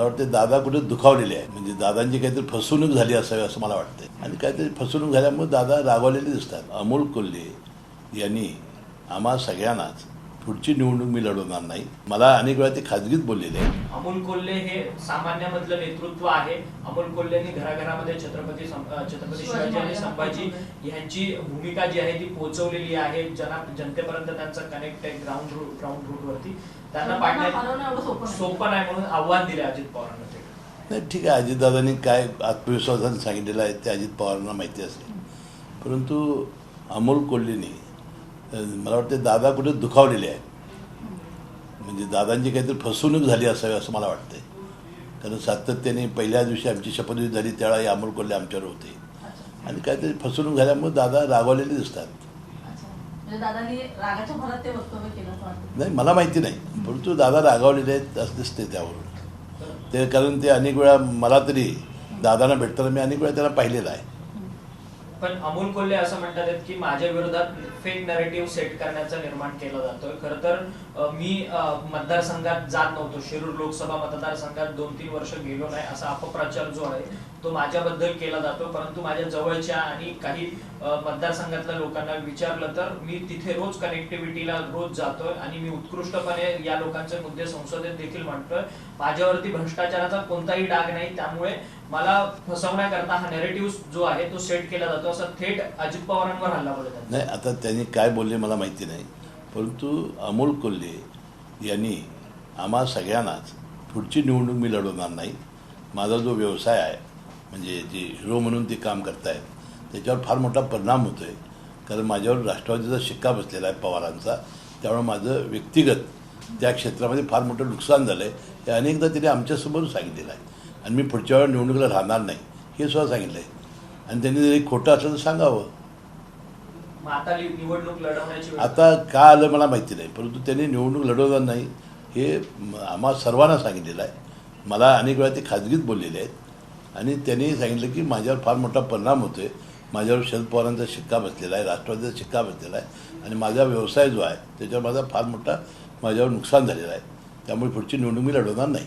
मला वाटतं दादा कुठे दुखावलेले आहे म्हणजे दादांची काहीतरी फसवणूक झाली असावी असं मला वाटतं आणि काहीतरी फसवणूक झाल्यामुळे दादा रागवलेले दिसतात. अमोल कोल्हे यांनी आम्हा सगळ्यांनाच पुढची निवडणूक मी लढवणार नाही. मला अनेक वेळा ते खाजगीत बोललेले आहे अमोल कोल्हे हे सामान्यामधलं नेतृत्व आहे. अमोल कोल्हेनी घराघरामध्ये छत्रपती छत्रपती शिवाजी आणि संभाजी यांची भूमिका जी आहे ती पोहोचवलेली आहे. जना जनतेपर्यंत त्यांचं कनेक्ट आहे ग्राउंड रूट ग्राउंड रूट वरती. त्यांना पाडण्यात सोपं नाही. म्हणून आव्हान दिले अजित पवारांना ते. नाही ठीक आहे. अजितदादांनी काय आत्मविश्वासाने सांगितलेलं आहे ते अजित पवारांना माहिती असेल. परंतु अमोल कोल्हेनी मला वाटतं दादा कुठे दुखावलेले आहे म्हणजे दादांची काहीतरी फसवणूक झाली असावी असं मला वाटतंय. कारण सातत्याने पहिल्या दिवशी आमची शपथविधी झाली त्यावेळी अमोल कोल्हे आमच्यावर होते. आणि काहीतरी फसवणूक झाल्यामुळे दादा रागवलेले दिसतात. म्हणजे वाटतं. नाही मला माहिती नाही. परंतु दादा रागावलेले आहेत असं दिसते त्यावरून. ते कारण ते अनेक वेळा मला तरी दादांना भेटताना मी अनेक वेळा त्यांना पाहिलेलं आहे. पण अमोल कोल्हे असं म्हणतात की माझ्या विरोधात फेक नरेटिव्ह सेट करण्याचा निर्माण केला जातोय. खर तर मी मतदारसंघात जात नव्हतो. शिरूर लोकसभा मतदारसंघात दोन तीन वर्ष गेलो नाही असा अपप्रचार जो आहे तो माझ्याबद्दल केला जातो परंतु माझ्या जवळच्या आणि काही मतदारसंघातल्या लोकांना विचारलं तर मी तिथे रोज कनेक्टिव्हिटीला रोज जातोय आणि मी उत्कृष्टपणे या लोकांचे मुद्दे संसदेत देखील मांडतोय. माझ्यावरती भ्रष्टाचाराचा कोणताही डाग नाही. त्यामुळे मला फसवण्याकरता हा नेरेटिव्ह जो आहे तो सेट केला जातो असं थेट अजित पवारांवर हल्ला बोलत नाही आता त्यांनी काय बोलले मला माहिती नाही. परंतु अमोल कोल्हे यांनी आम्हा सगळ्यांनाच पुढची निवडणूक मी लढवणार नाही. माझा जो व्यवसाय आहे म्हणजे जे हिरो म्हणून ते काम करतायत त्याच्यावर फार मोठा परिणाम होतो आहे कारण माझ्यावर राष्ट्रवादीचा शिक्का बसलेला आहे पवारांचा. त्यामुळे माझं व्यक्तिगत त्या क्षेत्रामध्ये फार मोठं नुकसान झालं आहे हे अनेकदा त्यांनी आमच्यासमोर सांगितलेलं आहे. आणि मी पुढच्या वेळेला निवडणुकीला राहणार नाही हे सुद्धा सांगितलं आहे आणि त्यांनी जरी खोटं असलं तर सांगावं. आता निवडणूक लढवण्याची आता का आलं मला माहिती नाही परंतु त्यांनी निवडणूक लढवणार नाही हे आम्हा सर्वांना सांगितलेलं आहे. मला अनेक वेळा ते खाजगीत बोललेले आहेत. आणि त्यांनी सांगितलं की माझ्यावर फार मोठा परिणाम होतो आहे माझ्यावर शरद पवारांचा शिक्का बसलेला आहे राष्ट्रवादीचा शिक्का बसलेला आहे. आणि माझा व्यवसाय जो आहे त्याच्यावर माझा फार मोठा माझ्यावर नुकसान झालेलं आहे. त्यामुळे पुढची निवडणूक मी लढवणार नाही.